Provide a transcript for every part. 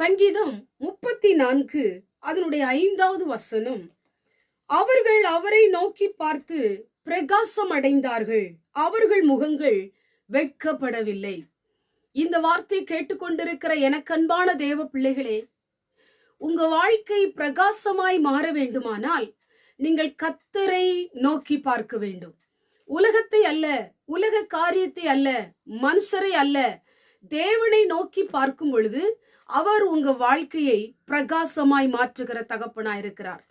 சங்கீதம் முப்பத்தி நான்கு அதனுடைய ஐந்தாவது வசனம். அவர்கள் அவரை நோக்கி பார்த்து பிரகாசம் அடைந்தார்கள் அவர்கள் முகங்கள் வெட்கப்படவில்லை. இந்த வார்த்தை கேட்டுக்கொண்டிருக்கிற எனக்கன்பான தேவ பிள்ளைகளே உங்க வாழ்க்கை பிரகாசமாய் மாற வேண்டுமானால் நீங்கள் கத்தரை நோக்கி பார்க்க வேண்டும். உலகத்தை அல்ல உலக காரியத்தை அல்ல மனுஷரை அல்ல தேவனை நோக்கி பார்க்கும் பொழுது அவர் உங்க வாழ்க்கையை பிரகாசமாய் மாற்றுகிற தகப்பனாயிருக்கிறார்.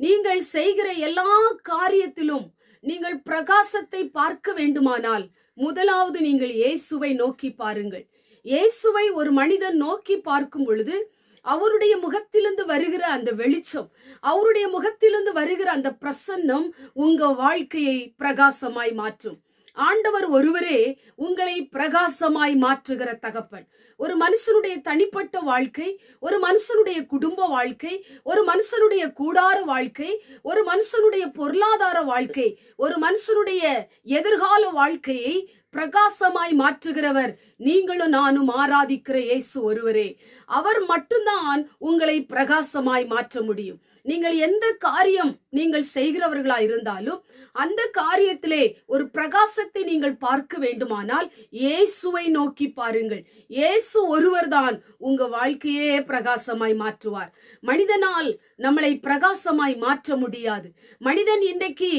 நீங்கள் செய்கிற எல்லா காரியத்திலும் நீங்கள் பிரகாசத்தை பார்க்க வேண்டுமானால் முதலாவது நீங்கள் இயேசுவை நோக்கி பாருங்கள். இயேசுவை ஒரு மனிதன் நோக்கி பார்க்கும் பொழுது அவருடைய முகத்திலிருந்து வருகிற அந்த வெளிச்சம் அவருடைய முகத்திலிருந்து வருகிற அந்த பிரசன்னம் உங்க வாழ்க்கையை பிரகாசமாய் மாற்றும். ஆண்டவர் ஒருவரே உங்களை பிரகாசமாய் மாற்றுகிற தகப்பன். ஒரு மனுஷனுடைய தனிப்பட்ட வாழ்க்கை ஒரு மனுஷனுடைய குடும்ப வாழ்க்கை ஒரு மனுஷனுடைய கூடார வாழ்க்கை ஒரு மனுஷனுடைய பொருளாதார வாழ்க்கை ஒரு மனுஷனுடைய எதிர்கால வாழ்க்கையை பிரகாசமாய் மாற்றுகிறவர் நீங்களும் நானும் ஆராதிக்கிற இயேசு ஒருவரே. அவர் மட்டும்தான் உங்களை பிரகாசமாய் மாற்ற முடியும். நீங்கள் எந்த காரியம் நீங்கள் செய்கிறவர்களா இருந்தாலும் அந்த காரியத்திலே ஒரு பிரகாசத்தை நீங்கள் பார்க்க வேண்டுமானால் இயேசுவை நோக்கி பாருங்கள். இயேசு ஒருவர்தான் உங்க வாழ்க்கையே பிரகாசமாய் மாற்றுவார். மனிதனால் நம்மளை பிரகாசமாய் மாற்ற முடியாது. மனிதன் இன்றைக்கு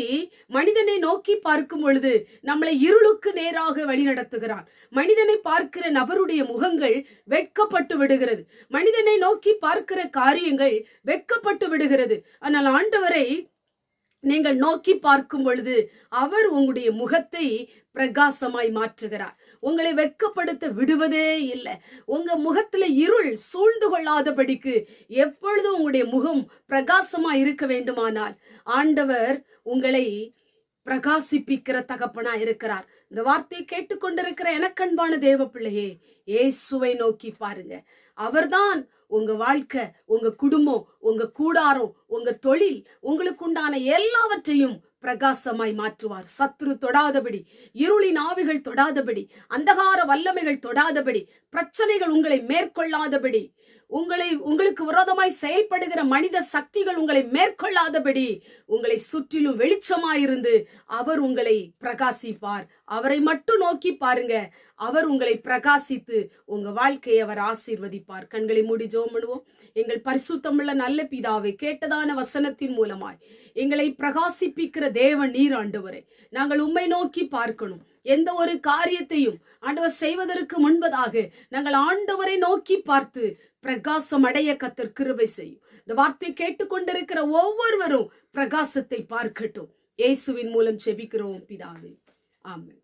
மனிதனை நோக்கி பார்க்கும் பொழுது நம்மளை இருளுக்கு நேராக வழிநடத்துகிறான். மனிதனை பார்க்கிற நபருடைய முகங்கள் வெட்கப்பட்டு விடுகிறது. மனிதனை நோக்கி பார்க்கிற காரியங்கள் வெட்கப்பட்டு விடுகிறது. ஆனால் ஆண்டவரை நீங்கள் நோக்கி பார்க்கும் பொழுது அவர் உங்களுடைய முகத்தை பிரகாசமாய் மாற்றுகிறார். உங்களை வெட்கப்படுத்த விடுவதே இல்லை. உங்க முகத்துல இருள் சூழ்ந்து கொள்ளாதபடிக்கு எப்பொழுதும் உங்களுடைய முகம் பிரகாசமாய் இருக்க வேண்டுமானால் ஆண்டவர் உங்களை பிரகாசிப்பிக்கிற தகப்பனா இருக்கிறார். இந்த வார்த்தையை கேட்டுக்கொண்டிருக்கிற எனக்கன்பான தேவ பிள்ளையே இயேசுவை நோக்கி பாருங்க. அவர்தான் உங்க வாழ்க்கை உங்க குடும்பம் உங்க கூடாரம் உங்க தொழில் உங்களுக்கு உண்டான எல்லாவற்றையும் பிரகாசமாய் மாற்றுவார். சத்ரு தொடாதபடி இருளின் ஆவிகள் தொடாதபடி அந்தகார வல்லமைகள் தொடாதபடி பிரச்சனைகள் உங்களை மேற்கொள்ளாதபடி உங்களை உங்களுக்கு விரோதமாய் செயல்படுகிற மனித சக்திகள் உங்களை மேற்கொள்ளாதபடி உங்களை சுற்றிலும் வெளிச்சமாயிருந்து அவர் உங்களை பிரகாசிப்பார். அவரை மட்டும் நோக்கி பாருங்க. அவர் உங்களை பிரகாசித்து உங்க வாழ்க்கையை அவர் ஆசீர்வதிப்பார். கண்களை மூடி ஜோம் பண்ணுவோம். எங்கள் பரிசுத்தமுள்ள நல்ல பிதாவை கேட்டதான வசனத்தின் மூலமாய் எங்களை பிரகாசிப்பிக்கிற தேவன் நீர் ஆண்டவரை. நாங்கள் உண்மை நோக்கி பார்க்கணும். எந்த ஒரு காரியத்தையும் ஆண்டவர் செய்வதற்கு முன்பதாக நாங்கள் ஆண்டவரை நோக்கி பார்த்து பிரகாசம் அடைய கத்தர் கிருபை செய்யும். இந்த வார்த்தை கேட்டுக்கொண்டிருக்கிற ஒவ்வொருவரும் பிரகாசத்தை பார்க்கட்டும். இயேசுவின் மூலம் செபிக்கிறோம் பிதாவே. ஆமாம்